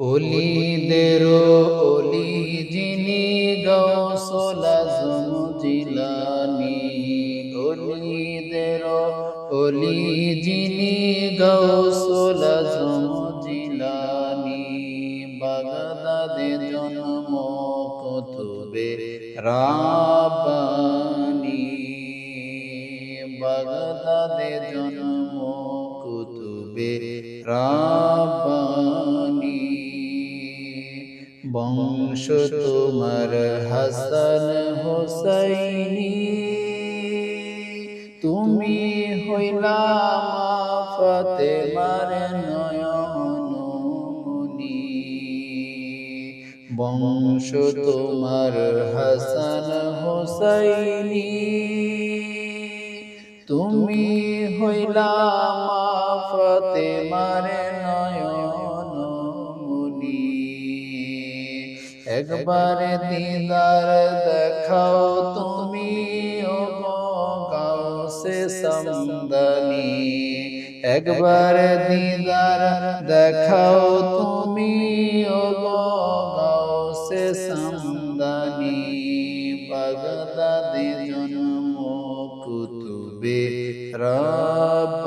অলিদের অলি যিনি গৌসল আজম জিলানি। অলিদের অলি যিনি গৌসল আজম জিলানি। বাগদাদে জন্ম কুতুবে রাব্বানি। বাগদাদে জন্ম কুতুবে রাব্বানি। বংশ তোমার হাসান হোসাইনি। তুমি হইলা মা ফাতেমার নয়নমণি। বংশ তোমার হাসান হোসাইনি। তুমি হইলা মা ফাতেমার একবার দিদার দেখাও তুমি গাউসে সমদানি একবার দিদার দেখাও তুমি, ও গাউসে সমদানি বাগদাদে জন্ম কুতুবে রাব্বানি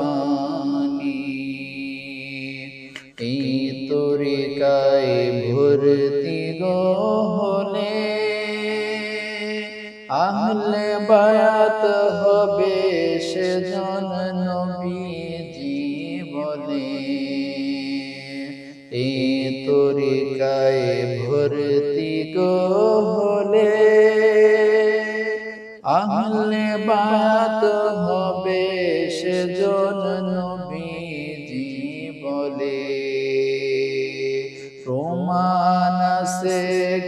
আহলে বায়াত হবে সে জন নবীজি বলে। এই তরিকায় ভর্তি গো হলে আহলে বায়াত হবে সে জন নবীজি বলে। প্রমাণ আছে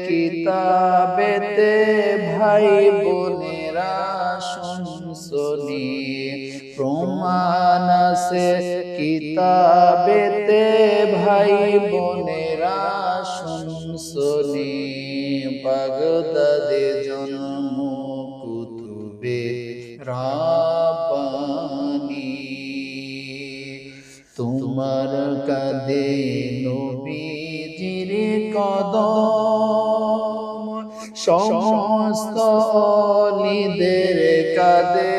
কিতাবেতে ভাই বোনেরা শুনসনি প্রমাণ আছে কিতাবেতে ভাই বোনেরা শুনসনি বাগদাদে জন্ম কুতুবে রাপানি তোমার কাঁদে নবীজির কদম সমস্ত অলিদের কাঁদে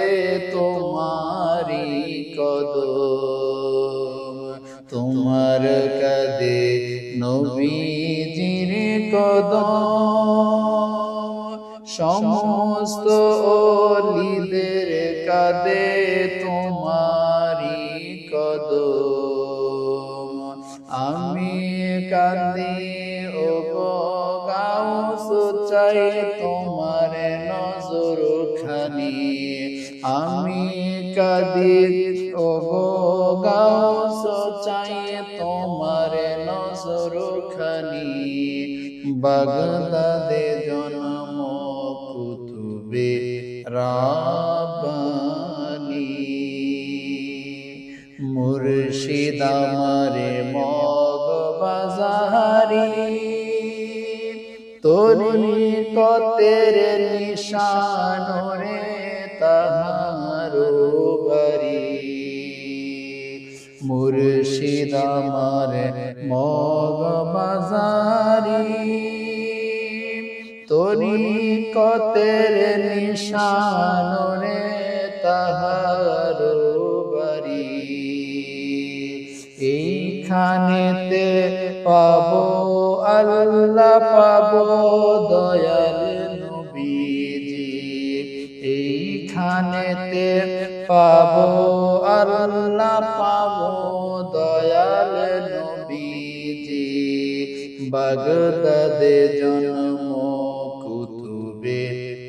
তোমারি কদম। তোমার কাঁদে নবীজির কদম। সমস্ত অলিদের কাঁদে তোমারি কদম। আমি কাঁদি চাই তোমার নজর খানি। আমি কাঁদি গাও চাই তোমার নজর খানি। বাগদাদে জন্ম কুতুবে রাবানি মুর্শিদ আমারে মগ বাজারি তোরি কতের নিশান রে তাহারো বাড়ি। মুর্শিদ আমারে মগ বাজারি। তোরি কতের নিশান রে তাহার বাড়ি। এইখানেতে পাবো, আল্লাহ পাবো দয়াল এইখানেতে পাবো আল্লাহ পাবো দয়াল নবীজি। বাগদাদে জন্ম কুতুবে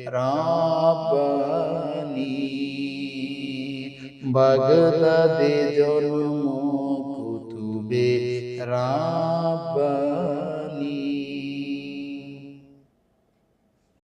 রাব্বানি। বাগদাদে জন্ম কুতুবে রাব্বানি।